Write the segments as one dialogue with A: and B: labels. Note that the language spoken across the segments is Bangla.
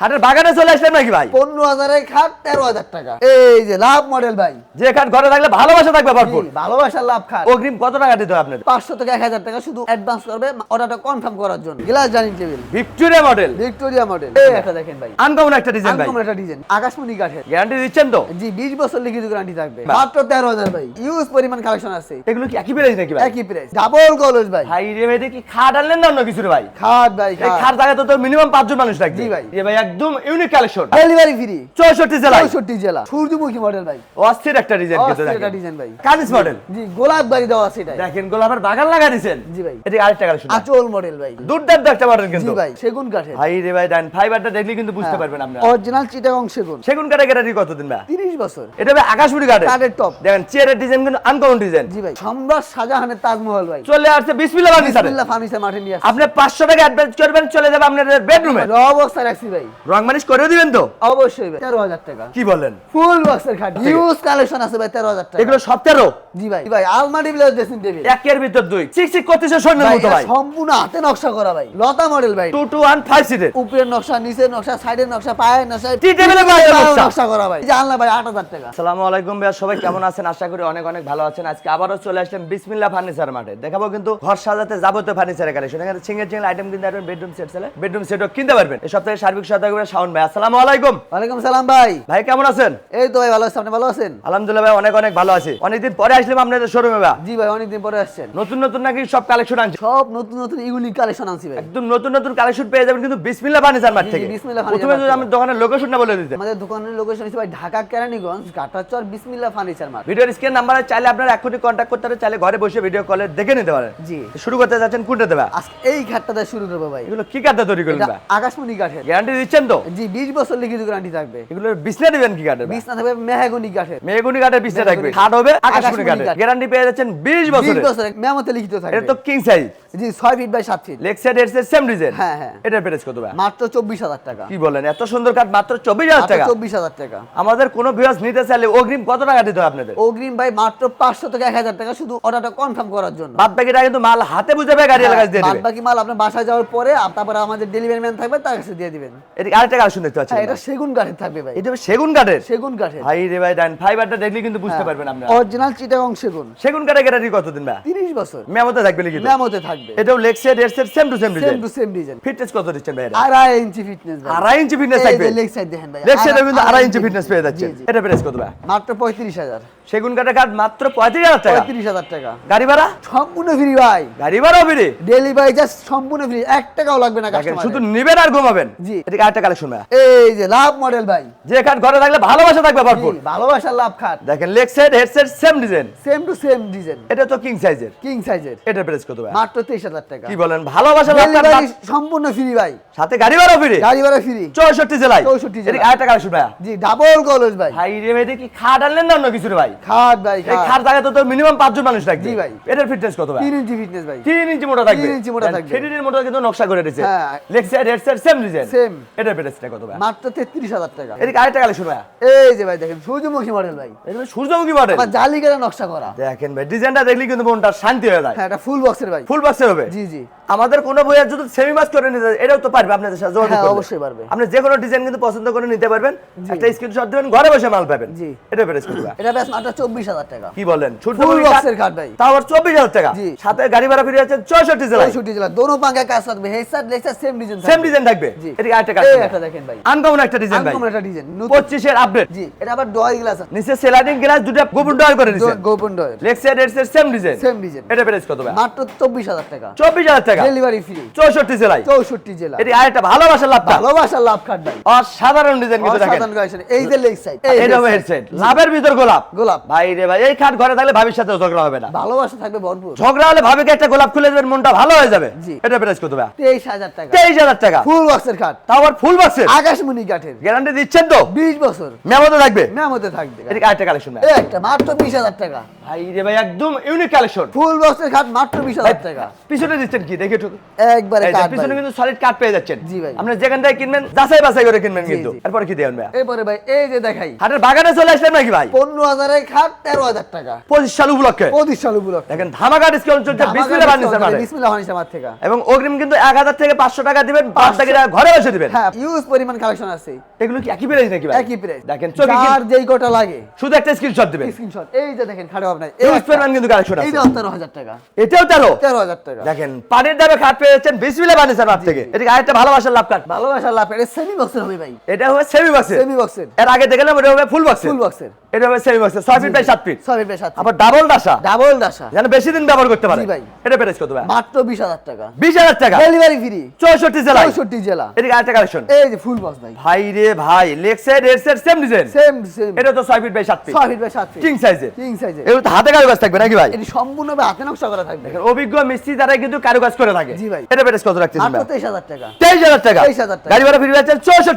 A: হাটের বাগানে চলে আসলেন নাকি ভাই?
B: পনেরো হাজারের খাট তেরো হাজার টাকা। এই যে লাভ মডেল ভাই।
A: যে খাট ঘরে থাকলে ভালোবাসা থাকবে ভরপুর।
B: ভালোবাসার লাভ খাট।
A: অগ্রিম কত টাকা দিতে হবে আপনাদের?
B: পাঁচশো থেকে এক হাজার টাকা শুধু অ্যাডভান্স করবে অর্ডারটা কনফার্ম করার জন্য। Glass dining table
A: Victoria model
B: Victoria model এই একটা দেখেন ভাই।
A: আনকমন একটা ডিজাইন ভাই।
B: আনকমন একটা ডিজাইন আকাশমণি কাঠের।
A: গ্যারান্টি দিচ্ছেন তো?
B: জি বিশ বছর লিখিত গ্যারান্টি থাকবে। মাত্র তেরো হাজার ভাই। ইউজ পরিমাণ কালেকশন আছে।
A: এগুলো কি একই প্রাইস নাকি ভাই?
B: একই প্রাইস ডাবল কলস ভাই।
A: ভাই রে ভাই দেখি খাট আনলেন না অন্য কিছু রে ভাই?
B: খাট ভাই
A: খাট। জায়গায় তো মিনিমাম পাঁচজন মানুষ লাগবে
B: জি ভাই।
A: এ ভাই একদম ইউনিক কালেকশন
B: ডেলিভারি ফ্রি
A: চৌষট্টি জেলায়।
B: চৌষট্টি জেলা। সূর্যমুখী মডেল ভাই।
A: অস্থির একটা ডিজাইন কিন্তু
B: অস্থির একটা ডিজাইন ভাই।
A: কানিস মডেল
B: জি গোলাপ বাড়ি দেওয়া আছে এটাই
A: দেখেন গোলাপের বাগান লাগা দিয়েছেন।
B: জি ভাই।
A: এটি আরেকটা কালেকশন
B: আচল মডেল ভাই।
A: দুর্দান্ত একটা মডেল কিন্তু।
B: জি ভাই সেগুন কাঠের।
A: ভাই রে ভাই দেন ফাইবারটা দেখলে কিন্তু বুঝতে
B: হ্যাঁ।
A: পারবেন আপনারা
B: অরিজিনাল চিটাগং সেগুন।
A: সেগুন কাঠে গ্যারান্টি কতদিন ভাই?
B: তিরিশ বছর।
A: এটা ভাই আকাশমণি কাঠে
B: কাঠের টপ
A: দেখেন চেয়ারের ডিজাইন কিন্তু আনকমন ডিজাইন
B: জি ভাই সম্রাট শাহজাহানের তাজমহল ভাই।
A: চলে আসছে বিসমিল্লাহ ফার্নিচারে।
B: বিসমিল্লাহ ফার্নিচার মাঠে নিয়ে আসছে।
A: আপনি পাঁচশো টাকা অ্যাডভান্স করবেন চলে যাবে আপনাদের বেডরুমে
B: র অবস্থায় রাখছি ভাই।
A: রং মানিশ করে দিবেন তো?
B: অবশ্যই ভাই। তেরো হাজার টাকা।
A: কি বলেন?
B: ফুল বক্সের খাট ইউজ কালেকশন আছে ভাই তেরো হাজার টাকা।
A: এগুলো সব তেরো?
B: জি ভাই। ভাই আলমারি প্লাস ড্রেসিং টেবিল
A: একের ভিতর দুই। চিক চিক করতেছে স্বর্ণের
B: ভাই
A: মতো ভাই।
B: সম্পূর্ণ হাতে নকশা করা ভাই। লতা মডেল ভাই।
A: টু টু ওয়ান ফাইভ সিটের
B: উপরের নকশা নিচের নকশা সাইডের নকশা পায়ের নকশা
A: টি টেবিলের পায়ের নকশা।
B: করা ভাই। জানলা ভাই আট হাজার টাকা।
A: আসসালামু আলাইকুম ভাইয়া সবাই কেমন আছেন? আশা করি অনেক অনেক ভালো আছেন। আজকে আবারও চলে আসলাম বিসমিল্লাহ ফার্নিচার মাঠে। দেখাবো কিন্তু ঘর সাজাতে যাবতীয় ফার্নিচারের কালেকশন। এখানে সিঙ্গেল সিঙ্গেল আইটেম কিনতে পারবেন বেডরুম সেট চালে বেডরুম সেটও কিনতে পারবেন। এই সপ্তাহে সার্বিক সহায়তা করে শাওন ভাই। আসসালামু আলাইকুম।
B: ওয়ালাইকুম সালাম ভাই।
A: ভাই কেমন আছেন?
B: এই তো ভাই ভালো আছেন আপনি ভালো আছেন?
A: আলহামদুলিল্লাহ ভাই অনেক অনেক ভালো আছি। অনেকদিন পরে আসলাম আপনাদের শোরুমে ভাই।
B: জি ভাই অনেকদিন পরে আসছেন।
A: নতুন নতুন নাকি সব কালেকশন আনছে
B: সব নতুন নতুন ইউনিক কালেকশন আনছি ভাই।
A: একদম নতুন নতুন কালেকশন পেয়ে যাবেন কিন্তু বিসমিল্লাহ ফার্নিচার মাঠ
B: জি, জি,
A: থেকে।
B: বিসমিল্লাহ
A: প্রথমে যদি আমি দোকানের লোকেশনটা বলে দিতে।
B: আমাদের দোকানের লোকেশন হচ্ছে ভাই ঢাকা কেরানীগঞ্জ কাটাচর বিসমিল্লাহ ফার্নিচার মার্ট
A: ভিডিওর স্ক্রিন নাম্বারে চাইলে আপনারা এখনই কন্ট্যাক্ট করতে পারেন চাইলে ঘরে বসে ভিডিও কলে দেখে নিতে পারেন।
B: জি।
A: শুরু করতে যাচ্ছেন কোনটা দেবা
B: আজকে এই ঘাটটা দিয়ে শুরু করব ভাই।
A: এগুলো কি কাঠটা তৈরি করবেন
B: এটা আকাশমণি কাঠের
A: গ্যারান্টি দিচ্ছেন তো?
B: জি বিশ বছর লিখিত গ্যারান্টি থাকবে।
A: এগুলো বিছনা দিবেন কি কাঠের?
B: বিছনা থাকবে মেহাগনি কাঠের।
A: মেগুনি কাঠের বিছনা থাকবে।
B: মেহগনি।
A: খাট হবে আকাশমণি কাঠের। গ্যারান্টি পেয়ে যাচ্ছেন 20
B: বিশ
A: বছরের।
B: বছর মেমতে লিখিত থাকবে।
A: এটা তো কিং সাইজ
B: জি ছয় ফিট বাই সাত ফিট
A: লেগ সাইড এর সেম ডিজাইন
B: হ্যাঁ, হ্যাঁ।
A: এটার প্রাইস কত ভাই?
B: মাত্র চব্বিশ হাজার টাকা।
A: কি বলেন এত সুন্দর কাঠ মাত্র 24000 টাকা।
B: চব্বিশ হাজার টাকা।
A: আমাদের কোনো ভিউয়ার্স নিতে চাইলে অগ্রিম কত টাকা দিতে হবে আপনাদের?
B: অগ্রিম ভাই মাত্র পাঁচশো থেকে এক হাজার টাকা শুধু অর্ডারটা কনফার্ম করার জন্য।
A: বাদ বাকিটা কিন্তু মাল হাতে বুঝে গাড়ি এলাকায় দিয়ে
B: বাদ বাকি মাল আপনার বাসায় যাওয়ার পরে তারপরে আমাদের ডেলিভারি ম্যান থাকবে তার কাছে দিয়ে দিবেন।
A: এটা আরেকটা কালেকশন দেখতে পাচ্ছেন
B: এটা সেগুন কাঠের থাকবে ভাই।
A: এটা সেগুন কাঠের
B: সেগুন কাঠের
A: ভাই রে ভাই দেন ফাইবারটা দেখলে কিন্তু বুঝতে
B: হ্যাঁ।
A: পারবেন আপনারা।
B: অরিজিনাল চিটাগং সেগুন।
A: সেগুন কাঠের গ্যারান্টি কতদিন ভাই?
B: তিরিশ বছর।
A: মেমোতে থাকবে লিখিত
B: মেমতে থাকবে।
A: এটাও leg set same to same
B: same to same design
A: fitness কত দিচ্ছেন ভাই
B: আড়াই ইঞ্চি ফিটনেস
A: আড়াই ইঞ্চি ফিটনেস থাকবে।
B: লেগ সাইড দেখেন ভাই
A: লেগ কিন্তু আড়াই ইঞ্চি ফিটনেস পেয়ে যাচ্ছে।
B: জি, জি।
A: এটা প্রাইস কত ভাই?
B: মাত্র পঁয়ত্রিশ হাজার।
A: সেগুন কাঠের কাঠ মাত্র পঁয়ত্রিশ হাজার টাকা।
B: পঁয়ত্রিশ হাজার টাকা।
A: গাড়ি ভাড়া?
B: সম্পূর্ণ ফ্রি ভাই।
A: গাড়ি ভাড়াও ফিরে
B: ডেলিভারি জাস্ট সম্পূর্ণ ফ্রি এক টাকাও লাগবে না কাস্টমার
A: শুধু নিবেন আর ঘুমাবেন।
B: জি।
A: এটা আরেকটা কালেকশন ভাই
B: এই যে লাভ মডেল ভাই।
A: যে কাঠ ঘরে থাকলে ভালোবাসা থাকবে ভরপুর।
B: জি, ভালোবাসার লাভ খাট।
A: দেখেন leg set headset same design
B: same to same design
A: এটা তো কিং সাইজের
B: কিং সাইজের
A: এটা প্রাইস কত ভাই
B: মাত্র তেইশ হাজার টাকা।
A: কি বলেন ভালোবাসা লাভ
B: ডেলিভারি সম্পূর্ণ ফ্রি ভাই।
A: সাথে গাড়ি ভাড়াও ফিরে
B: গাড়ি ভাড়া ফ্রি
A: চৌষট্টি জেলায়।
B: 64 জেলায়।
A: আরেকটা কালেকশন ভাই
B: জি ডাবল কলেজ ভাই।
A: ভাই রে ভাই খাট আনলেন না অন্য কিছু ভাই?
B: খাট ভাই
A: এই
B: খাট।
A: খাট জায়গায় তো মিনিমাম পাঁচজন মানুষ লাগবে
B: জি ভাই।
A: এটার ফিটনেস কত ভাই
B: তিন ইঞ্চি ফিটনেস ভাই।
A: তিন ইঞ্চি মোটা থাকবে।
B: তিন ইঞ্চি মোটা থাকবে।
A: থ্রি ডির মোটা কিন্তু নকশা করে দিয়েছে।
B: হ্যাঁ।
A: Leg side head side same design
B: Same।
A: এটার প্রাইসটা কত ভাই?
B: মাত্র তেত্রিশ হাজার টাকা।
A: এদিকে আরেকটা কালেকশন ভাই।
B: এই যে ভাই দেখেন সূর্যমুখী মডেল ভাই।
A: এটা সূর্যমুখী মডেল
B: বা জালি করে নকশা করা।
A: দেখেন ভাই ডিজাইনটা দেখলে কিন্তু মনটা শান্তি হয়ে যায়।
B: হ্যাঁ এটা ফুল বক্সের ভাই।
A: ফুল বক্সের হবে?
B: জি জি।
A: আমাদের কোনো বইয়ের যদি সেমি মাস করে নিতে এটাও তো পারবে আপনাদের সাথে যোগাযোগ
B: হ্যাঁ, অবশ্যই পারবে।
A: আপনি যে কোনো ডিজাইন কিন্তু পছন্দ করে নিতে পারবেন। একটা স্ক্রিনশট দিবেন ঘরে বসে মাল পাবেন।
B: জি।
A: এটা প্রাইস ভাই
B: এটা ব্যাস মাত্র চব্বিশ হাজার টাকা।
A: কি বলেন?
B: ফুল বক্সের কাঠ ভাই।
A: তাও চব্বিশ হাজার টাকা।
B: জি।
A: সাথে গাড়ি ভাড়া ফিরে যাচ্ছে চৌষট্টি জেলায়।
B: চৌষট্টি জেলা দোনো পাঙ্গায় কাজ থাকবে। হেডসার লেসার সেম ডিজাইন
A: সেম ডিজাইন থাকবে।
B: জি।
A: এদিকে আরেকটা কাজ
B: একটা দেখেন ভাই।
A: আনকমন একটা ডিজাইন ভাই।
B: আনকমন একটা ডিজাইন নতুন
A: পঁচিশের আপডেট
B: জি এটা আবার ডয় গ্লাস আছে।
A: নিচে সেলারিং গ্লাস দুটো গোপন ডয়ার করে দিয়েছে
B: গোপন ডয়
A: লেগ সাইড এর সেম ডিজাইন
B: সেম ডিজাইন
A: এটা প্রাইস কত ভাই
B: মাত্র চব্বিশ হাজার টাকা।
A: চব্বিশ হাজার টাকা
B: ডেলিভারি ফ্রি
A: চৌষট্টি জেলায়।
B: চৌষট্টি জেলা।
A: এটি আরেকটা ভালোবাসার লাভটা
B: ভালোবাসার লাভ কাট ভাই?
A: অসাধারণ ডিজাইন কিন্তু দেখেন।
B: অসাধারণ এই যে লেগ সাইড
A: এটা হেডসেট লাভের ভিতর গোলাপ।
B: গোলাপ।
A: ভাই রে ভাই এই খাট ঘরে থাকলে ভাবির সাথে ঝগড়া হবে না।
B: ভালোবাসা থাকবে ভরপুর।
A: ঝগড়া হলে ভাবিকে একটা গোলাপ খুলে দেবেন মনটা ভালো হয়ে যাবে। এটা প্রাইস কত ভাই
B: তেইশ হাজার টাকা।
A: তেইশ হাজার টাকা।
B: ফুল বক্সের খাট।
A: তাও আবার ফুল বক্সের
B: আকাশমণি কাঠের।
A: গ্যারান্টি দিচ্ছেন তো?
B: বিশ বছর।
A: মেমোতে থাকবে?
B: মেমতে থাকবে।
A: এদিকে আরেকটা কালেকশন ভাই
B: একটা মাত্র বিশ হাজার টাকা।
A: ভাই রে ভাই একদম ইউনিক কালেকশন
B: ফুল বক্সের খাট মাত্র বিশ হাজার টাকা।
A: পিছনে দিচ্ছেন কি? দেখি দেখি
B: একবারে
A: এই পিছনে কিন্তু সলিড কাট পেয়ে যাচ্ছেন।
B: জি ভাই।
A: আপনি যেখান থেকে কিনবেন যাচাই বাছাই করে কিনবেন কিন্তু।
B: জি।
A: কি দেবেন ভাই
B: এরপরে ভাই এই যে দেখাই।
A: হাটের বাগানে চলে আসলেন নাকি ভাই?
B: পনেরো হাজারের খাট তেরো হাজার টাকা।
A: পঁচিশ সাল উপলক্ষে?
B: পঁচিশ সাল উপলক্ষে।
A: দেখেন ধামাকা ডিসকাউন্ট চলছে বিসমিল্লাহ ফার্নিচার
B: বিসমিল্লাহ ফার্নিচার মার্ট থেকে।
A: এবং অগ্রিম কিন্তু এক হাজার থেকে পাঁচশো টাকা দিবেন পাঁচ টাকা ঘরে বসে দিবেন।
B: হ্যাঁ ইউজ পরিমাণ কালেকশন আছে।
A: এগুলো কি একই প্রাইস নাকি ভাই?
B: একই প্রাইস
A: দেখেন চোখে
B: যার যেই কটা লাগে।
A: শুধু একটা স্ক্রিনশট দিবেন।
B: স্ক্রিনশট এই যে দেখেন খাটে আপনার
A: ইউজ পরিমাণ কিন্তু কালেকশন আছে।
B: যে তেরো হাজার টাকা।
A: এটাও তেরো?
B: তেরো টাকা।
A: দেখেন পানির দামে খাট পেয়ে যাচ্ছেন বিসমিল্লাহ বানিয়েছেন থেকে। এটা আরেকটা ভালোবাসার লাভ কাট
B: ভালোবাসার লাভ এটা সেমি বক্সের হবে ভাই।
A: এটা হবে সেমি বক্সের
B: সেমি বক্সের
A: এর আগে দেখলাম এটা হবে ফুল বক্সের
B: ফুল বক্সের
A: এটা হবে সেমি বক্সে ফিট বাই ফিট
B: ভাই সাথে
A: আবার ডাবল ডাসা?
B: ডাবল ডাসা।
A: যেন বেশি দিন ব্যবহার করতে পারে।
B: ভাই।
A: এটা প্রাইস কত ভাই?
B: মাত্র বিশ হাজার টাকা।
A: বিশ হাজার টাকা?
B: ডেলিভারি ফ্রি
A: চৌষট্টি জেলায়।
B: চৌষট্টি জেলা।
A: এদিকে আরেকটা কালেকশন
B: এই যে ফুল বক্স ভাই।
A: ভাই রে ভাই leg side side same design
B: same same
A: এটা তো feet by feet
B: feet by feet
A: king সাইজের
B: কিং সাইজের
A: এগুলো তো হাতে কারুকাজ থাকবে নাকি ভাই?
B: এটি সম্পূর্ণভাবে হাতে নকশা করা থাকবে।
A: দেখেন অভিজ্ঞ মিস্ত্রি দ্বারা কিন্তু কারুকাজ করে থাকে।
B: জি ভাই।
A: এটা প্রাইস কত ভাই?
B: টাকা।
A: তেইশ হাজার টাকা?
B: 23,000 টাকা।
A: গাড়ি ভাড়া ফিরে
B: 64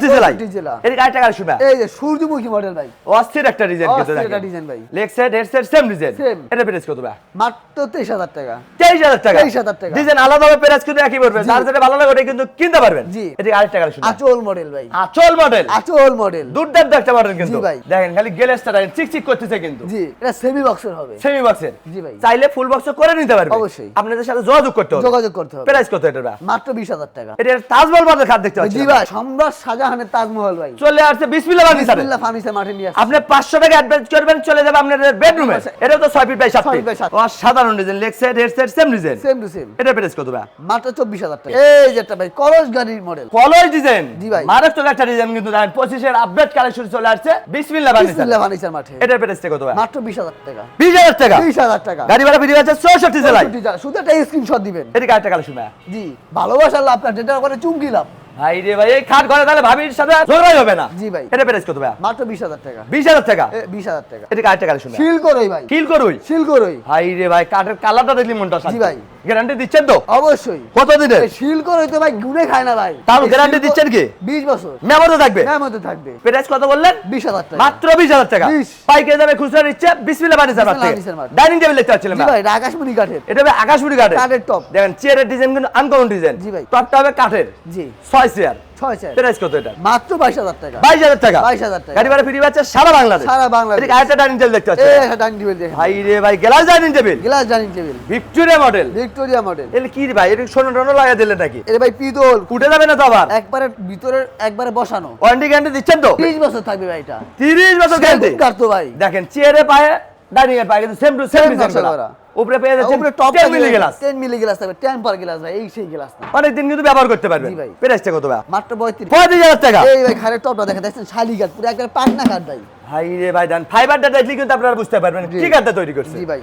B: জেলা।
A: এদিকে আরেকটা কালেকশন ভাই।
B: এই যে সূর্যমুখী মডেল ভাই।
A: অস্থির একটা ডিজাইন কিন্তু
B: অস্থির ডিজাইন ভাই।
A: Leg side head side same design এটা প্রাইস কত ভাই?
B: মাত্র তেইশ হাজার টাকা।
A: তেইশ হাজার টাকা?
B: 23,000 টাকা।
A: ডিজাইন আলাদা প্রাইস কিন্তু একই পড়বে। যার যেটা ভালো লাগে ওটা কিন্তু কিনতে পারবেন।
B: জি।
A: এদিকে আরেকটা কালেকশন
B: আচল মডেল ভাই।
A: আচল মডেল
B: আচল মডেল
A: দুর্দান্ত একটা মডেল কিন্তু। দেখেন খালি গেলেসটা দেখেন চিকচিক করতেছে কিন্তু।
B: জি এটা সেমি বক্সের হবে।
A: সেমি বক্সের
B: জি ভাই।
A: চাইলে ফুল বক্স করে নিতে পারবে।
B: অবশ্যই।
A: আপনাদের সাথে যোগাযোগ করতে হবে।
B: যোগাযোগ করতে হবে।
A: প্রাইস কত এটা
B: মাত্র বিশ হাজার টাকা।
A: এটা তাজমহল দেখতে
B: জি ভাই সম্রাট শাহজাহানের তাজমহল ভাই।
A: চলে আসছে বিসমিল্লাহ ফার্নিচারে।
B: বিসমিল্লাহ ফার্নিচার মাঠে নিয়ে আসছে।
A: আপনি পাঁচশো টাকা অ্যাডভান্স করবেন চলে যাবে আপনাদের বেডরুমে এটাও তো ছয় ফিট বাই সাত ফিট
B: feet by সাত।
A: ও সাধারণ design leg side head side same design
B: same to same
A: এটা প্রাইস কত ভাই?
B: মাত্র চব্বিশ হাজার টাকা। এই যে একটা ভাই কলস গাড়ির মডেল
A: কলস ডিজাইন
B: জি ভাই।
A: মারাত্মক একটা ডিজাইন কিন্তু দেখেন পঁচিশের আপডেট কালেকশন চলে আসছে। বিসমিল্লাহ ফার্নিচার
B: বিসমিল্লাহ ফার্নিচার মাঠে।
A: এটার প্রাইসটা কত ভাই?
B: মাত্র বিশ হাজার টাকা।
A: বিশ হাজার টাকা?
B: বিশ হাজার টাকা।
A: গাড়ি ভাড়া ফিরে যাচ্ছে চৌষট্টি জেলায়।
B: শুধু একটা স্ক্রিনশট দিবেন।
A: এদিকে আরেকটা কালেকশন ভাই।
B: জি ভালোবাসার লাভ যেটা করে চুমকি লাভ।
A: ভাই রে ভাই এই খাট ঘরে তাহলে ভাবির সাথে ঝগড়াই হবে না।
B: জি ভাই।
A: এটা প্রাইস কত ভাই
B: মাত্র বিশ হাজার টাকা।
A: বিশ হাজার টাকা?
B: এ, বিশ হাজার টাকা।
A: কালেকশন
B: শিল করই ভাই।
A: করুই?
B: করই।
A: ভাই রে ভাই কাঠের কালারটা দেখলি মনটা
B: জি ভাই।
A: গ্যারান্টি দিচ্ছেন তো?
B: অবশ্যই।
A: কত দিনের
B: করই তো ভাই গুনে খায় না ভাই।
A: তাও
B: শিল
A: দিচ্ছেন কি?
B: বিশ বছর।
A: মেমোতে থাকবে?
B: মধ্যে থাকবে।
A: প্রাইস কত বললেন?
B: বিশ হাজার টাকা।
A: মাত্র বিশ হাজার টাকা।
B: 20
A: পাইকারি দামে খুচরা নিচ্ছে বিসমিল্লাহ ডাইনিং টেবিল দেখতে
B: ভাই এটা আকাশমণি কাঠের।
A: এটা আকাশপুরি কাঠের।
B: কাঠের টপ
A: দেখেন চেয়ারের ডিজাইন কিন্তু আনকমন ডিজাইন
B: জি ভাই।
A: টপটা হবে কাঠের।
B: জি।
A: ছয় চেয়ার
B: ছয় চার
A: প্রাইস কত এটা?
B: মাত্র বাইশ হাজার টাকা।
A: বাইশ হাজার টাকা?
B: 22,000 টাকা।
A: গাড়ি ভাড়া ফ্রি পাচ্ছে সারা বাংলাদেশ।
B: সারা বাংলাদেশ।
A: আরেকটা ডাইনিং টেবিল দেখতে
B: এই একটা ডাইনিং টেবিল দেখেন।
A: ভাই রে ভাই glass dining table
B: glass dining table
A: Victoria model
B: Victoria model
A: এলে কি ভাই এটা সোনো টোনো লাগিয়ে দিলেন নাকি?
B: এটা ভাই পিতল।
A: উঠে যাবে না তো আবার?
B: একবারে ভিতরে একবারে বসানো।
A: ওয়ারেন্টি গ্যারান্টি দিচ্ছেন তো?
B: ত্রিশ বছর থাকবে ভাই এটা।
A: তিরিশ বছর গ্যারান্টি
B: কাটতো ভাই।
A: দেখেন চেয়ারে পায়ে ডাইনিং এর পায়ে সেম টু সেম ডিজাইন করা। উপরে পেয়ে যাচ্ছেন
B: উপরে top
A: 10 milli glass
B: 10 milli glass থাকবে টেম্পার গ্লাস ভাই এই সেই গ্লাস না।
A: অনেক দিন কিন্তু ব্যবহার করতে পারবেন।
B: জি ভাই।
A: প্রাইসটা কত ভাই?
B: মাত্র 35
A: পঁয়ত্রিশ হাজার টাকা।
B: এই ভাই খারের টপটা দেখেন দেখছেন? শালি কাঠ পুরো একবারে পাটনা কাঠ ভাই।
A: ভাই রে ভাই জান ফাইবারটা দেখলে কিন্তু আপনারা বুঝতে পারবেন। কি কাঠটা তৈরি করছে।
B: জি ভাই।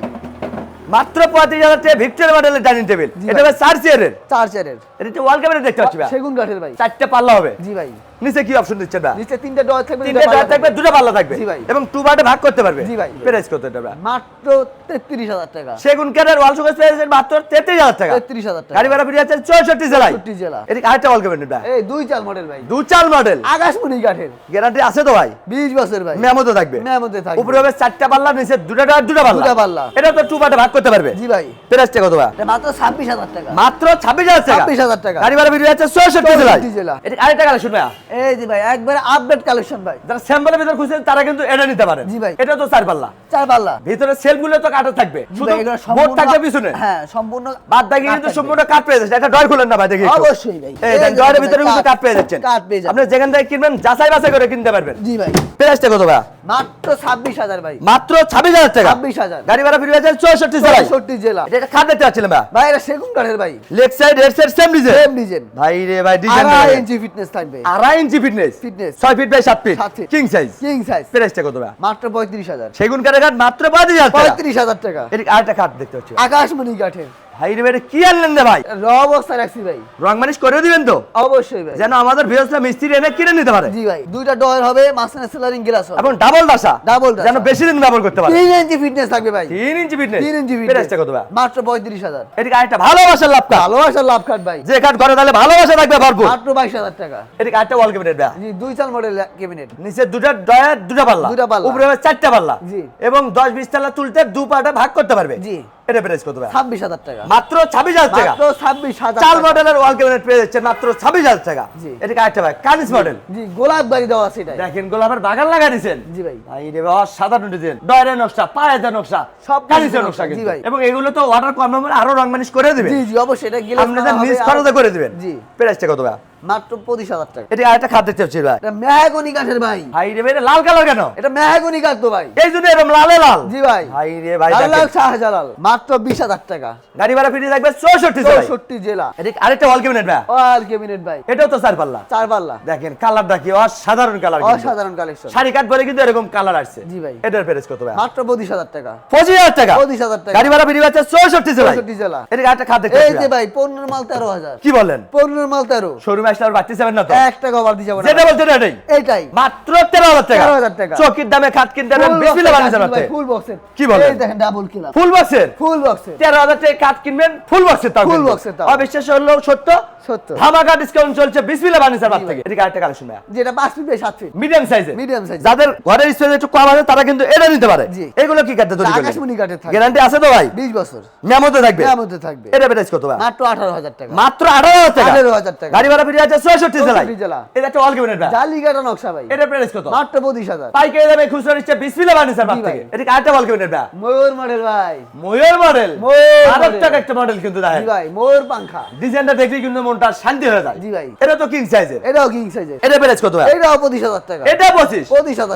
A: মাত্র পঁয়ত্রিশ হাজার টাকা ভিক্টোরিয়া মডেলের ডাইনিং টেবিল এটা
B: ভাই।
A: চার চেয়ারের
B: চার চেয়ারের
A: এটা তো ওয়াল ক্যাবিনেট দেখতে পাচ্ছি ভাই।
B: সেগুন কাঠের ভাই।
A: চারটে পাল্লা হবে।
B: জি ভাই।
A: নিচে কি অপশন দিচ্ছেন ভাই?
B: নিচে তিনটে ডয়ার থাকবে
A: তিনটে ডয়ার থাকবে দুটো পাল্লা থাকবে।
B: জি ভাই।
A: এবং টু পার্টে ভাগ করতে পারবে।
B: জি ভাই।
A: প্রাইস কত এটা ভাই?
B: মাত্র 33000 টাকা।
A: সেগুন কাঠের ওয়াল শোকেস পেয়েছেন মাত্র তেত্রিশ হাজার টাকা।
B: 33000 টাকা।
A: গাড়ি ভাড়া ফিরে যাচ্ছেন চৌষট্টি জেলায়।
B: 64 জেলা।
A: এদিকে আরেকটা ওয়াল ক্যাবিনেট ভাই
B: এই দুই চাল মডেল ভাই।
A: দু চাল মডেল
B: আকাশমণি কাঠের।
A: গ্যারান্টি আছে তো ভাই?
B: 20 বছর ভাই।
A: মেমোতে থাকবে।
B: মেমোতে থাকবে।
A: উপরে হবে চারটা পাল্লা নিচে দুটো ডয়ার দুটো পাল্লা।
B: দুটো পাল্লা।
A: এটা তো টু পার্টে ভাগ করতে পারবে।
B: জি ভাই।
A: প্রাইসটা কত ভাই?
B: এটা মাত্র 26000 টাকা।
A: মাত্র ছাব্বিশ হাজার টাকা।
B: 26,000 টাকা।
A: গাড়ি ভাড়া ফিরে যাচ্ছে চৌষট্টি জেলায়।
B: 64 জেলা।
A: এদিকে আরেকটা কালেকশন ভাই
B: এই যে ভাই একবারে আপডেট কালেকশন ভাই।
A: যারা স্যাম্পলের ভিতর খুঁজছেন তারা কিন্তু এটা নিতে পারেন
B: জি ভাই।
A: এটা তো চার পাল্লা।
B: চার পাল্লা।
A: ভিতরে সেলফগুলো তো কাটা থাকবে। শুধু বোর্ড থাকবে পিছনে।
B: হ্যাঁ সম্পূর্ণ
A: বাদ
B: কাঠ
A: কিন্তু সম্পূর্ণ কাট পেয়ে যাচ্ছে। একটা ডয়ার খুলেন না ভাই দেখি
B: অবশ্যই ভাই।
A: এই
B: দেখেন,
A: ভিতরে কিন্তু কাট পেয়ে যাচ্ছেন।
B: কাঠ পেয়ে যাবেন।
A: আপনি যেখান থেকে কিনবেন যাচাই বাছাই করে কিনতে পারবেন।
B: জি ভাই।
A: প্রাইসটা কত ভাই
B: মাত্র 26000 ভাই।
A: মাত্র ছাব্বিশ হাজার টাকা?
B: 26000
A: গাড়ি ভাড়া ফিরে যাচ্ছে চৌষট্টি জেলায়।
B: 64 জেলা।
A: এটা একটা খাট দেখতে ভাই
B: ভাই এটা সেগুন কাঠের ভাই।
A: Leg side head side same design
B: same design
A: ভাই রে ভাই ডিজাইন
B: আড়াই ইঞ্চি ফিটনেস থাকবে।
A: আড়াই ইঞ্চি ফিটনেস
B: Fitness।
A: ছয় ফিট বাই সাত feet. King size
B: king size
A: প্রাইসটা কত ভাই?
B: মাত্র 35000
A: সেগুন কাঠের কাঠ মাত্র পঁয়ত্রিশ হাজার পঁয়ত্রিশ
B: হাজার টাকা।
A: এটা আরেকটা কাঠ দেখতে পাচ্ছি
B: আকাশমণি কাঠের
A: ভাই রে কি আনলেন রে ভাই?
B: র অবস্থা রাখছি ভাই।
A: রং মানিশ করে দিবেন তো?
B: অবশ্যই ভাই।
A: যেন আমাদের ভিউসরা মিস্ত্রি এনে কিনে নিতে পারে।
B: জি ভাই দুইটা ডয়ার হবে মাঝখানে সেলারিং গ্লাস হবে।
A: এবং ডাবল দাসা
B: Double দাসা।
A: যেন বেশি দিন ব্যবহার করতে পারে।
B: 3 ইঞ্চি ফিটনেস থাকবে ভাই।
A: তিন ইঞ্চি ফিটনেস
B: 3 ইঞ্চি
A: প্রাইসটা কত ভাই?
B: মাত্র 35000
A: এদিকে আরেকটা ভালোবাসার লাভ কাঠ
B: ভালোবাসার লাভ কাট ভাই।
A: যে কাঠ ঘরে তাহলে ভালোবাসা থাকবে ভরপুর।
B: মাত্র 22000 টাকা।
A: এদিকে আরেকটা ওয়াল ক্যাবিনেট ভাই।
B: জি দুই চাল মডেল ক্যাবিনেট
A: নিচে দুটা ডয়ার দুটা পাল্লা।
B: দুটা পাল্লা।
A: উপরে চারটা পাল্লা।
B: জি।
A: এবং দশ বিশ তালা তুলতে দু পাটা ভাগ করতে পারবে।
B: জি।
A: এটা প্রাইস কত ভাই?
B: ছাব্বিশ হাজার টাকা।
A: মাত্র ছাব্বিশ হাজার টাকা?
B: মাত্র ছাব্বিশ হাজার
A: চাল মডেলের ওয়াল ক্যাবিনেট পেয়ে যাচ্ছে মাত্র ছাব্বিশ হাজার টাকা।
B: জি।
A: এটা ভাই? কানিস মডেল
B: জি গোলাপ বাড়ি দেওয়া আছে এটাই।
A: দেখেন গোলাপের বাগান লাগা দিয়েছেন
B: জি ভাই।
A: ভাই রে বাবা সাধারণ ডিজাইন। ডয়ের নকশা পায়ের নকশা
B: সব
A: কানিসের নকশা
B: জি ভাই।
A: এবং এগুলো তো ওয়াটার কম নম্বর আরও রং মানিশ করে দিবেন।
B: জি জি অবশ্যই। এটা গেলে
A: নিজ খরচে করে দিবেন।
B: জি।
A: প্রাইসটা কত ভাই?
B: মাত্র পঁচিশ হাজার টাকা।
A: এটা আরেকটা খাদ্য চাচ্ছি ভাই।
B: এটা মেহাগনি কাঠের ভাই।
A: ভাই রে ভাই লাল কালার কেন?
B: এটা মেহাগনি কাঠ তো ভাই।
A: এই জন্য এরকম লালে লাল?
B: জি ভাই।
A: ভাই রে ভাই
B: লাল লাল শাহজালাল মাত্র বিশ হাজার টাকা।
A: গাড়ি ভাড়া ফিরে থাকবে চৌষট্টি
B: চৌষট্টি জেলা।
A: এটা আরেকটা ওয়াল ক্যাবিনেট ভাই?
B: অল ক্যাবিনেট ভাই।
A: এটাও তো চার পাল্লা।
B: চার পাল্লা।
A: দেখেন কালারটা কি অসাধারণ কালার
B: অসাধারণ কালেকশন
A: শাড়ি কাট পরে কিন্তু এরকম কালার আসছে।
B: জি ভাই।
A: এটার প্রাইস কত ভাই?
B: মাত্র পঁচিশ হাজার টাকা।
A: পঁচিশ হাজার টাকা?
B: পঁচিশ হাজার টাকা।
A: গাড়ি ভাড়া ফিরে পাচ্ছে চৌষট্টি জেলায়।
B: চৌষট্টি জেলা।
A: এটা একটা খাদ্য
B: এই যে ভাই? পনেরো মাল তেরো হাজার।
A: কি বলেন?
B: পনেরো মাল তেরো।
A: শোরুমে আসলে আর বাড়তি যাবেন না তো?
B: এক টাকা বাড়তি যাব
A: যেটা বলছেন এটাই
B: এইটাই।
A: মাত্র তেরো হাজার টাকা।
B: 13,000 টাকা।
A: চকির দামে খাট কিনতে বিসমিল্লাহ বানিয়ে জানাতে
B: ফুল বক্সের
A: কি বলেন?
B: এই দেখেন ডাবল কিলার
A: ফুল বক্সের
B: ফুল বক্সের
A: তেরো হাজার টাকা কাঠ কিনবেন ফুল বক্সের তাও
B: Full
A: কিন্তু।
B: তাও।
A: অবিশ্বাস হলেও সত্য।
B: সত্য।
A: ধামাকা ডিসকাউন্ট চলছে বিসমিল্লাহ বানিয়ে জানার থেকে এটা আরেকটা কালেকশন ভাই
B: যেটা পাঁচ ফিট বাই ফিট
A: মিডিয়াম সাইজের
B: মিডিয়াম সাইজ
A: যাদের ঘরের স্পেস একটু কম আছে তারা কিন্তু এটা নিতে পারে। এগুলো কি কাটতে তৈরি
B: আকাশমণি কাঠের থাকে
A: গ্যারান্টি আছে তো ভাই?
B: বিশ বছর।
A: মেমোতে থাকবে।
B: এর থাকবে।
A: এটা প্রাইস কত ভাই
B: মাত্র আঠারো হাজার টাকা।
A: মাত্র আঠারো হাজার টাকা।
B: হাজার
A: গাড়ি ভাড়া ফিরে আছে চৌষট্টি জেলায়।
B: 64 জেলা।
A: এটা একটা অল ক্যাবিনেট ভাই
B: জালি কাটা নকশা ভাই।
A: এটা প্রাইস কত?
B: মাত্র পঁচিশ হাজার।
A: পাইকারি দামে খুচরা নিচ্ছে বিসমিল্লাহ বানিয়ে স্যার
B: ভাই।
A: এটা আরেকটা অল ক্যাবিনেট ভাই
B: ময়ূর মডেল ভাই।
A: ময়ূর মডেল
B: ময়ূর
A: একটা মডেল কিন্তু দেখেন।
B: ভাই ময়ূর পাংখা।
A: ডিজাইনটা দেখলে কিন্তু মনটা শান্তি হয়ে যায়।
B: জি ভাই।
A: এটা তো কিং সাইজের
B: এটাও কিং সাইজের
A: এটা প্রাইস কত ভাই?
B: এটাও পঁচিশ হাজার টাকা।
A: এটা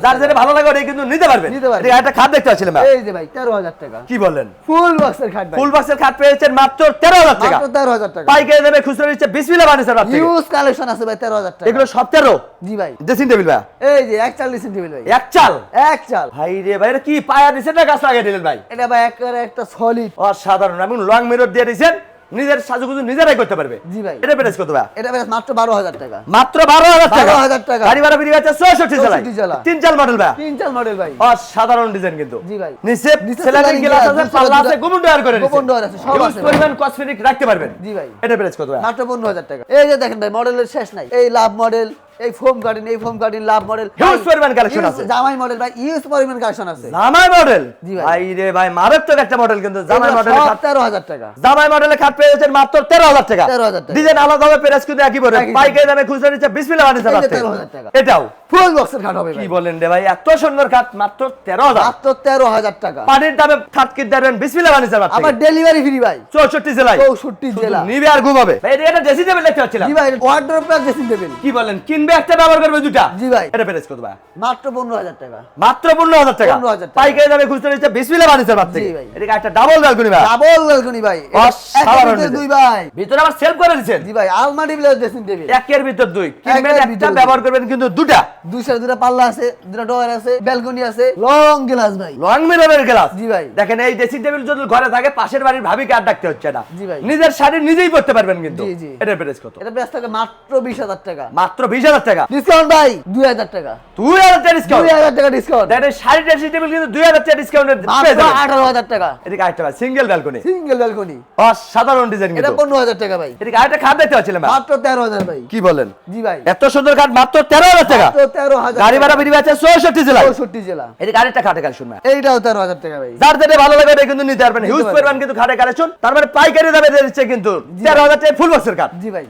A: যার যেটা ভালো লাগে ওটা কিন্তু নিতে পারবেন
B: নিতে পারবেন।
A: এটা একটা খাট দেখতে পাচ্ছিলাম ভাই।
B: এই যে ভাই তেরো হাজার টাকা।
A: কি বললেন?
B: ফুল বক্সের খাট ভাই।
A: ফুল বক্সের খাট পেয়েছেন মাত্র তেরো হাজার টাকা।
B: মাত্র তেরো হাজার টাকা।
A: পাইকারি দামে খুচরা নিচ্ছে বিসমিল্লাহ বানিয়ে স্যার
B: কালেকশন আছে ভাই তেরো হাজার টাকা।
A: এগুলো সব তেরো?
B: জি ভাই।
A: ড্রেসিং টেবিল ভাই?
B: এই যে এক চাল ড্রেসিং টেবিল ভাই।
A: এক চাল?
B: এক চাল।
A: ভাই রে ভাই এটা কি পায়া দিছেন না গাছ লাগিয়ে দিলেন ভাই?
B: এটা ভাই একেবারে একটা সলিড
A: অসাধারণ। এবং লং মিরর দিয়ে দিয়েছেন নিজের সাজুগুজু নিজেরাই করতে পারবে।
B: জি ভাই।
A: এটা প্রাইস কত ভাই?
B: এটা মাত্র বারো হাজার টাকা।
A: মাত্র বারো হাজার টাকা?
B: 12,000 টাকা।
A: গাড়ি ভাড়া বেরিয়ে গেছে চৌষট্টি জেলায়। তিন চাল মডেল ভাই।
B: তিন চাল মডেল ভাই।
A: অসাধারণ ডিজাইন কিন্তু।
B: জি ভাই।
A: নিচে সেলারিং গ্লাস আছে পাল্লা আছে ডয়ার করে
B: ডয়ার আছে, সব আছে।
A: পরিমাণ কসমেটিক রাখতে পারবেন।
B: জি ভাই।
A: এটা প্রাইস কত ভাই?
B: মাত্র পনেরো হাজার টাকা। এই যে দেখেন ভাই মডেলের শেষ নাই। এই লাভ মডেল এই ফোম গার্ডেন এই foam garden love model.
A: Huge পরিমাণ collection আছে।
B: জামাই মডেল ভাই ইউজ পরিমাণ কালেকশন আছে।
A: জামাই মডেল
B: জি ভাই।
A: রে ভাই মারাত্মক একটা মডেল কিন্তু জামাই মডেল
B: সব তেরো হাজার টাকা।
A: জামাই মডেলের খাট পেয়েছেন মাত্র তেরো হাজার টাকা।
B: 13,000 টাকা।
A: ডিজাইন আলাদা হবে প্রাইস কিন্তু একই পড়ে
B: একই
A: পাইকারি দামে খুচরা নিচ্ছে বিসমিল্লাহ বানিয়ে
B: এই 13,000 টাকা।
A: এটাও।
B: ফুল বক্সের খাট হবে
A: কি বলেন রে ভাই এত সুন্দর খাট মাত্র তেরো হাজার।
B: মাত্র তেরো হাজার টাকা।
A: পানির দামে খাট কিনতে পারবেন বিসমিল্লাহ বানিয়ে চালাচ্ছে
B: আবার ডেলিভারি ফ্রি ভাই।
A: চৌষট্টি জেলায়।
B: চৌষট্টি জেলা।
A: নিবে আর ঘুমাবে। ভাই এটা ড্রেসিং টেবিল দেখতে পাচ্ছিলাম।
B: জি ভাই ওয়ার্ড্রোপ প্লাস ড্রেসিং টেবিল
A: কি বলেন কিনবে একটা ব্যবহার করবে দুটা
B: জি ভাই।
A: এটা প্রাইস কত ভাই?
B: মাত্র পনেরো হাজার টাকা।
A: মাত্র পনেরো হাজার টাকা?
B: 15,000 টাকা।
A: পাইকারি দামে খুচরা নিচ্ছে বিসমিল্লাহ চালাচ্ছে
B: জি ভাই।
A: এটা একটা ডাবল ব্যালকনি ভাই।
B: ডাবল ব্যালকনি ভাই। দুই ভাই।
A: ভিতরে আবার সেলফ করে দিচ্ছেন?
B: জি ভাই আলমারি প্লাস ড্রেসিং টেবিল
A: একের ভিতর দুই। কিনবেন একটা ব্যবহার করবেন কিন্তু দুটা
B: দুই সাইডে দুটা পাল্লা আছে দুটা ডোয়ার আছে ব্যালকনি আছে লং গ্লাস ভাই।
A: লং মিররের গ্লাস
B: জি ভাই।
A: দেখেন এই ড্রেসিং টেবিল যদি ঘরে থাকে পাশের বাড়ির ভাবিকে আর ডাকতে হচ্ছে না।
B: জি ভাই।
A: নিজের শাড়ি নিজেই পরতে পারবেন কিন্তু।
B: জি, জি।
A: এটার প্রাইস কত?
B: এটা বেশ থাকে মাত্র বিশ হাজার টাকা।
A: মাত্র বিশ হাজার টাকা।
B: ডিসকাউন্ট ভাই। দুই হাজার টাকা।
A: দুই হাজার টাকা
B: দুই হাজার টাকা ডিসকাউন্ট
A: দেখেন শাড়ি ড্রেসিং টেবিল কিন্তু দুই হাজার টাকা ডিসকাউন্টের
B: আঠারো হাজার টাকা।
A: এদিকে আরেকটা সিঙ্গেল ব্যালকনি
B: সিঙ্গেল ব্যালকনি
A: অসাধারণ ডিজাইন
B: এটা পনেরো হাজার টাকা ভাই।
A: এদিকে আরেকটা খাট দেখতে পাচ্ছিলাম
B: মাত্র তেরো হাজার ভাই।
A: কি বলেন?
B: জি ভাই।
A: এত সুন্দর খাট মাত্র তেরো হাজার টাকা।
B: তেরো হাজার
A: গাড়ি ভাড়া বেরিয়ে আছে চৌষট্টি জেলায়।
B: চৌষট্টি জেলা।
A: এদিকে আরেকটা খাটে কালেকশন
B: এইটাও তেরো হাজার টাকা ভাই।
A: যার যেটা ভালো লাগে ওটা কিন্তু নিতে পারবেন। হিউজ পরিমাণ কিন্তু খাটে কালেকশন তার মানে পাইকারি দামে দিচ্ছে কিন্তু তেরো হাজার টাকা ফুল বক্সের কাঠ
B: জি ভাই।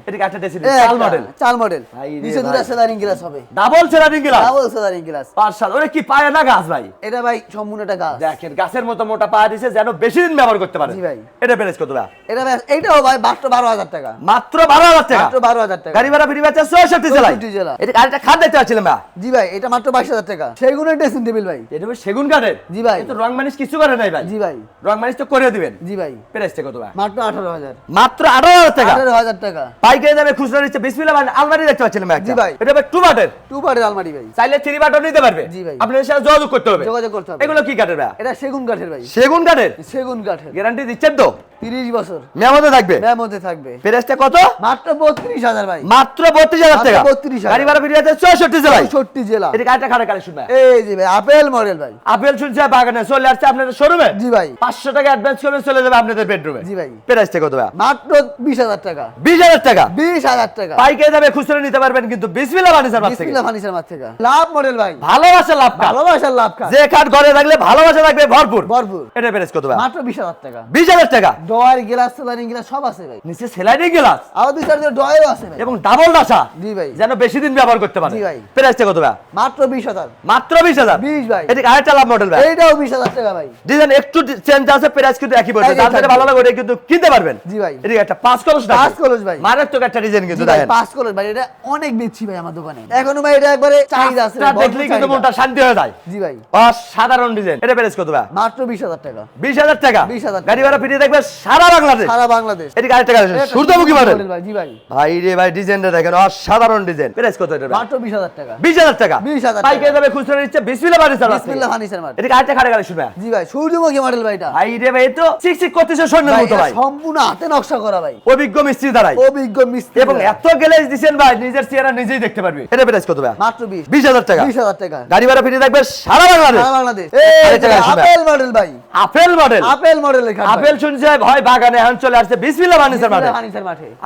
A: চাল মডেল
B: চাল মডেল নিচে। দুটা সেলারিং গ্লাস হবে।
A: ডাবল সেরাটিং গ্লাস
B: ডাবল সেলারিং গ্লাস
A: পাঁচ ওরে কি পায় না গাছ ভাই?
B: এটা ভাই সম্পূর্ণ গাছ।
A: দেখেন গাছের মতো মোটা পা দিছে যেন বেশি দিন ব্যবহার করতে পারে।
B: জি ভাই।
A: এটা প্রাইস কত ভাই?
B: এটা ভাই এইটাও ভাই মাত্র বারো হাজার টাকা।
A: মাত্র বারো হাজার টাকা?
B: মাত্র বারো হাজার টাকা।
A: গাড়ি ভাড়া ফিরি পাচ্ছে চৌষট্টি জেলায়।
B: জেলা।
A: এটা আরেকটা খাট দেখতে পাচ্ছিলাম ভাই?
B: জি ভাই এটা মাত্র বাইশ হাজার টাকা। সেগুনের ড্রেসিং টেবিল ভাই।
A: এটা সেগুন কাঠের?
B: জি ভাই।
A: কিন্তু রং মানিশ কিছু করে নাই ভাই।
B: জি ভাই।
A: রং মানিশ তো করে দিবেন।
B: জি ভাই।
A: প্রাইসটা কত ভাই?
B: মাত্র আঠারো হাজার।
A: মাত্র আঠারো হাজার টাকা?
B: আঠারো হাজার টাকা।
A: পাইকারি দামে খুচরা নিচ্ছে। বিসমিল্লাহ আলমারি দেখতে পাচ্ছিলাম।
B: জি ভাই।
A: এটা ভাই টু বাটের
B: টু বাটের আলমারি ভাই।
A: চাইলে থ্রি বাটও নিতে পারবে।
B: জি ভাই।
A: আপনাদের সাথে যোগাযোগ করতে হবে।
B: যোগাযোগ করতে হবে।
A: এগুলো কি কাঠের ভাই?
B: এটা সেগুন কাঠের ভাই।
A: সেগুন কাঠের?
B: সেগুন কাঠের।
A: গ্যারান্টি দিচ্ছেন তো?
B: তিরিশ বছর।
A: মেয়ামতে থাকবে?
B: ব্যায়াম থাকবে।
A: প্রাইসটা কত?
B: মাত্র বত্রিশ হাজার ভাই।
A: মাত্র বত্রিশ হাজার
B: মাত্র
A: টাকা।
B: 32,000
A: গাড়ি ভাড়া ফিরে আছে চৌষট্টি জেলায়।
B: চৌষট্টি জেলা।
A: এটা কাটা খাড়া কালেকশন ভাই।
B: এই যে ভাই আপেল মডেল ভাই।
A: আপেল শুনছে বাগানে চলে আসছে আপনাদের শোরুমে
B: জি ভাই।
A: পাঁচশো টাকা অ্যাডভান্স করবে চলে যাবে আপনাদের বেডরুমে
B: জি ভাই।
A: প্রাইসটা কত ভাই?
B: মাত্র বিশ হাজার টাকা।
A: বিশ হাজার টাকা?
B: বিশ হাজার টাকা।
A: পাইকে যাবে খুচরো নিতে পারবেন কিন্তু বিসমিল্লাহ বানিসার মাছ
B: বিসমিল্লাহ ফার্নিচার মার লাভ মডেল ভাই।
A: ভালোবাসা লাভ কাট।
B: ভালোবাসার লাভ
A: যে কাঠ ঘরে থাকলে ভালোবাসা থাকবে ভরপুর।
B: ভরপুর।
A: এটা প্রাইস কত ভাই?
B: মাত্র বিশ হাজার টাকা।
A: বিশ হাজার টাকা?
B: ডয়ার গ্লাস সেলারিং গ্লাস সব আছে ভাই।
A: নিচে স্যালাইডিং গ্লাস?
B: আবার দুই চার ডয়ারও আছে ভাই।
A: এবং ডাবল ডাসা
B: জি ভাই।
A: যেন বেশি দিন ব্যবহার করতে পারে।
B: জি ভাই।
A: প্রাইসটা কত ভাই
B: মাত্র বিশ হাজার।
A: মাত্র বিশ হাজার?
B: বিশ ভাই।
A: এটা আরেকটা লাভ মডেল ভাই
B: এইটাও বিশ হাজার টাকা ভাই।
A: ডিজাইন একটু চেঞ্জ আছে প্রাইস কিন্তু একই যার যেটা ভালো লাগে ওটা কিন্তু কিনতে পারবেন।
B: জি ভাই।
A: এদিকে একটা পাঁচ কলস
B: পাঁচ কলস ভাই।
A: মারাত্মক একটা ডিজাইন কিন্তু দেখেন।
B: পাঁচ কলস ভাই। এটা অনেক বেচছি ভাই আমার দোকানে। এখনও ভাই এটা একবারে চাহিদা আছে
A: দেখলেই কিন্তু মনটা শান্তি হয়ে যায়।
B: জি ভাই।
A: অসাধারণ ডিজাইন এটা প্রাইস কত ভাই
B: মাত্র বিশ হাজার টাকা।
A: বিশ হাজার টাকা।
B: 20,000 টাকা।
A: গাড়ি ভাড়া ফিরিয়ে দেখবে সারা বাংলাদেশ।
B: সারা বাংলাদেশ।
A: এদিকে আরেকটা কালেকশন
B: এটা
A: সূর্যমুখী মডেল
B: ভাই জি ভাই।
A: ভাই রে ভাই ডিজাইনটা দেখেন অসাধারণ ডিজাইন। প্রাইস কত এটা
B: মাত্র বিশ হাজার টাকা।
A: বিশ হাজার টাকা।
B: 20,000 টাকা।
A: পাইকে যাবে খুচরো নিচ্ছে বিসমিল্লাহ চালাচ্ছে।
B: বিসমিল্লাহ ফার্নিচার মার
A: এদিকে আরেকটা খাড়া কালেকশন ভাই
B: জি ভাই সূর্যমুখী মডেল ভাই এটা।
A: ভাই রে ভাই তো চিক চিক করতেছে স্বর্ণের মতো ভাই।
B: সম্পূর্ণ হাতে নকশা করা ভাই।
A: অভিজ্ঞ মিস্ত্রি দ্বারাই।
B: অভিজ্ঞ মিস্ত্রি
A: এবং এত গ্যালেজ দিছেন ভাই নিজের চেহারা নিজেই দেখতে পারবি। এটা প্রাইস কত ভাই?
B: মাত্র বিশ।
A: বিশ হাজার টাকা।
B: বিশ হাজার টাকা।
A: গাড়ি ভাড়া ফিরে থাকবে সারা বাংলাদেশ
B: সারা বাংলাদেশ। এই আপেল মডেল ভাই।
A: আপেল মডেল
B: আপেল মডেল এখানে
A: আপেল শুনছে ভয় বাগানে এখন চলে আসছে। বিসমিল্লাহ বানিসের মাঠে।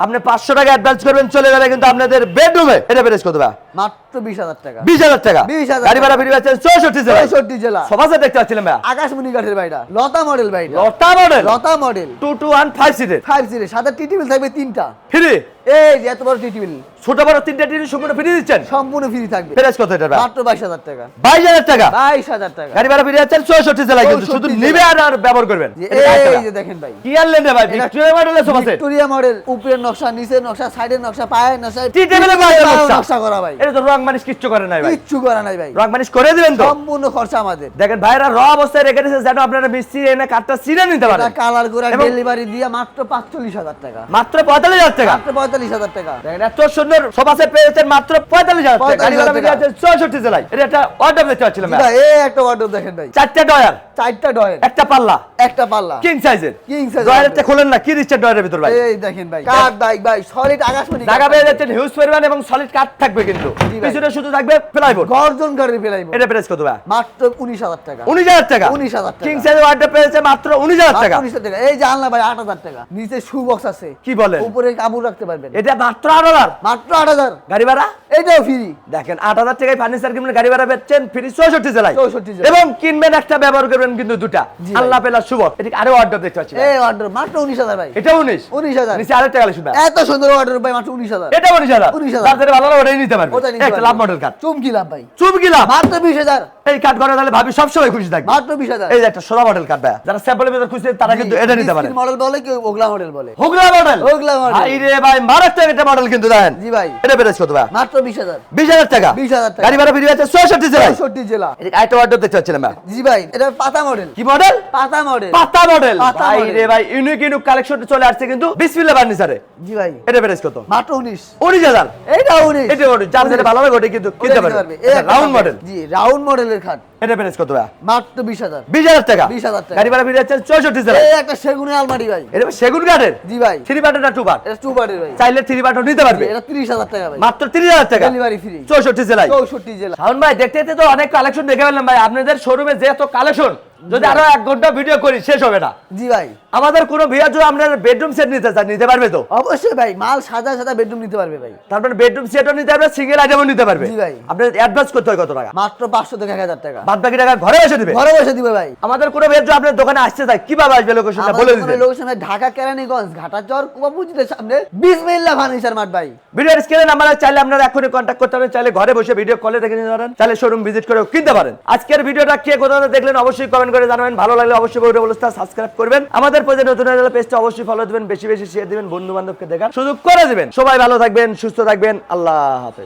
A: আপনি পাঁচশো টাকা অ্যাডভান্স করবেন চলে যাবে কিন্তু আপনাদের বেডরুমে এটা প্রাইস কত ভাই
B: মাত্র বিশ হাজার টাকা।
A: বিশ হাজার টাকা?
B: 20,000
A: গাড়ি ভাড়া ফিরে পাচ্ছেন চৌষট্টি জেলায়।
B: চৌষট্টি জেলা।
A: সমাজে দেখতে পাচ্ছিলাম ভাই
B: আকাশমণি কাঠের ভাইটা লতা মডেল ভাইটা
A: লতা মডেল?
B: লতা model.
A: Two two one five সিটের।
B: ফাইভ সিটের। সাথে টি থাকবে তিনটা।
A: ফ্রি?
B: এই যে এত বড় টি
A: ছোট বড় তিনটে টিভি সম্পূর্ণ ফ্রি দিচ্ছেন?
B: সম্পূর্ণ ফ্রি থাকবে।
A: প্রাইস কত এটা
B: মাত্র বাইশ হাজার টাকা।
A: বাইশ হাজার টাকা?
B: বাইশ হাজার টাকা।
A: গাড়ি ভাড়া ফিরে যাচ্ছেন চৌষট্টি জেলায় কিন্তু শুধু নিবে আর আর ব্যবহার করবেন।
B: এই যে দেখেন ভাই।
A: কি আনলেন ভাই? ভিক্টোরিয়া
B: ভিক্টোরিয়া মডেল উপরের নকশা নিচের নকশা সাইডের নকশা পায়ের নকশা
A: নকশা।
B: নকশা করা ভাই।
A: এটা তো রং কিচ্ছু করে নাই ভাই।
B: কিচ্ছু করা নাই ভাই।
A: রং করে দিবেন তো?
B: সম্পূর্ণ খরচা আমাদের।
A: দেখেন ভাইরা র অবস্থায় রেখে দিয়েছে যেন আপনারা মিস্ত্রি এনে কাঠটা ছিঁড়ে নিতে পারেন।
B: কালার করে ডেলিভারি দিয়ে মাত্র পাঁচচল্লিশ হাজার টাকা।
A: মাত্র পঁয়তাল্লিশ হাজার টাকা?
B: মাত্র পঁয়তাল্লিশ হাজার টাকা।
A: দেখেন এত সুন্দর সোফা সেট পেয়েছেন মাত্র পঁয়তাল্লিশ হাজার টাকা। গাড়ি
B: 45,000
A: জেলায়। এটা একটা অর্ডার ভাই।
B: ভাই এই একটা অর্ডার দেখেন ভাই।
A: চারটে ডয়ার
B: চারটা ডয়ের
A: একটা পাল্লা।
B: একটা পাল্লা।
A: কিং সাইজের
B: King size
A: ডয়ারটা খোলেন না কি দিচ্ছে ডয়ারের ভিতর ভাই?
B: এই দেখেন ভাই কাঠ বাইক ভাই সলিড আকাশমণি
A: জায়গা পেয়ে যাচ্ছেন হিউজ পরিমাণ এবং সলিড কাঠ থাকবে কিন্তু।
B: ভাই।
A: পিছনে শুধু থাকবে প্লাইবোর্ড
B: গর্জন গাড়ি ফেলাইব
A: এটা প্রাইস কত ভাই?
B: মাত্র উনিশ হাজার টাকা।
A: উনিশ হাজার টাকা?
B: 19,000 টাকা।
A: কিং সাইজের অর্ডার পেয়েছে মাত্র উনিশ হাজার
B: মাত্র
A: টাকা
B: 19,000 টাকা। এই জানলা ভাই আট হাজার টাকা। নিচে শু বক্স আছে।
A: কি বলেন?
B: উপরে কাপড় রাখতে পারবেন।
A: এটা মাত্র আট হাজার।
B: মাত্র আট হাজার।
A: গাড়ি ভাড়া?
B: এটাও ফ্রি
A: দেখেন আট হাজার টাকায় ফার্নিচার কিনবেন গাড়ি ভাড়া পেচ্ছেন ফ্রি চৌষট্টি জেলায়।
B: 64 জেলায়।
A: এবং কিনবেন একটা ব্যবহার করবেন কিন্তু দুটা। আল্লাহ পেলা শুভ এটা আরও অর্ডার দেখতে পাচ্ছি
B: এই অর্ডার মাত্র উনিশ হাজার ভাই।
A: এটা উনিশ?
B: উনিশ হাজার।
A: নিচে আরেকটা গাড়ি শুনবেন
B: এত সুন্দর অর্ডার ভাই মাত্র উনিশ হাজার।
A: এটা উনিশ হাজার।
B: 19,000
A: যার যেটা ভালো ওটাই নিতে পারবে।
B: পারবেন।
A: লাভ মডেল কাঠ
B: চুমকি লাভ ভাই।
A: চুমকি লাভ।
B: মাত্র বিশ হাজার।
A: এই কাঠ ঘরে তাহলে ভাবি সবসময় খুশি থাকবে।
B: মাত্র বিশ হাজার।
A: এই যে একটা সোজা মডেল কাঠ ভাই। যারা স্যাম্পলের ভিতর খুশি তারা কিন্তু এটা নিতে পারে।
B: মডেল বলে কেউ ওগলা মডেল বলে?
A: হুগলা মডেল
B: হুগলা model।
A: ভাই রে ভাই মারাত্মক একটা মডেল কিন্তু দেখেন।
B: জি ভাই।
A: এটা পেরেছ কত ভাই?
B: মাত্র বিশ হাজার।
A: বিশ হাজার টাকা।
B: 20,000 টাকা।
A: গাড়ি ভাড়া ফিরে যাচ্ছে চৌষট্টি জেলায়।
B: চৌষট্টি জেলা।
A: এদিকে আরেকটা অর্ডার দেখতে পাচ্ছিলাম ভাই।
B: জি ভাই এটা পাতা মডেল
A: কি মডেল
B: পাতা মডেল
A: পাতা মডেল ভাই রে ভাই ইউনিক ইউনিক কালেকশন চলে আসছে কিন্তু বিসমিল্লাহ ফার্নিচারে
B: জি ভাই।
A: এটা প্রাইস কত?
B: মাত্র উনিশ।
A: হাজার।
B: এইটা উনিশ।
A: এটা মডেল যার যেটা ভালো ওটা কিন্তু কিনতে পারবে রাউন্ড মডেল
B: জি রাউন্ড মডেলের খাট।
A: এটা প্রাইস কত ভাই
B: মাত্র
A: টাকা।
B: 20,000 টাকা।
A: গাড়ি ভাড়া ফিরে যাচ্ছে
B: এই একটা সেগুনের আলমারি ভাই।
A: এটা সেগুন কাঠের?
B: জি ভাই।
A: থ্রি পার্ট না টু পার্ট
B: এটা টু পার্টের ভাই।
A: চাইলে থ্রি পার্টও নিতে পারবে।
B: এটা তিরিশ হাজার টাকা ভাই।
A: মাত্র তিরিশ হাজার টাকা।
B: ডেলিভারি ফ্রি
A: জেলায়।
B: জেলা
A: শাওন ভাই দেখতে দেখতে তো অনেক কালেকশন দেখে ফেললাম ভাই। আপনাদের শোরুমে যে এত কালেকশন যদি আরও এক ঘণ্টা ভিডিও করি শেষ হবে না।
B: জি ভাই।
A: আমাদের কোনো ভিডিও যদি আপনার বেডরুম সেট নিতে চান নিতে পারবে তো?
B: অবশ্যই ভাই। মাল সাদা সাদা বেডরুম নিতে পারবে ভাই।
A: তারপরে বেডরুম সেটও নিতে পারবে সিঙ্গেল আইটেমও নিতে পারবে।
B: জি ভাই।
A: আপনার অ্যাডভান্স করতে হয় কত টাকা?
B: মাত্র পাঁচশো থেকে এক হাজার টাকা।
A: বাদ বাকি টাকা ঘরে এসে দিবে?
B: ঘরে বসে দিবে ভাই।
A: আমাদের কোনো আপনার দোকানে আসতে চাই কীভাবে আসবে লোকেশনটা বলে দিতে।
B: লোকেশন ঢাকা কেরানীগঞ্জ ঘাটাচর কুমাপুজিদের সামনে? বিসমিল্লাহ ফার্নিচার মাঠ ভাই।
A: ভিডিওর স্ক্রিনে নাম্বার চাইলে আপনারা এখনই কন্ট্যাক্ট করতে পারেন চাইলে ঘরে বসে ভিডিও কলে দেখে নিতে পারেন চাইলে শোরুম ভিজিট করেও কিনতে পারেন। আজকের ভিডিওটা কে কোথাও দেখলেন অবশ্যই কমেন্ট করে জানাবেন। ভালো লাগলে অবশ্যই ভিডিও বলতে সাবস্ক্রাইব করবেন। আমাদের পেজে নতুন হয়ে পেজটা অবশ্যই ফলো দিবেন বেশি বেশি শেয়ার দিবেন বন্ধু বান্ধবকে দেখার সুযোগ করে দিবেন। সবাই ভালো থাকবেন সুস্থ থাকবেন আল্লাহ হাফেজ।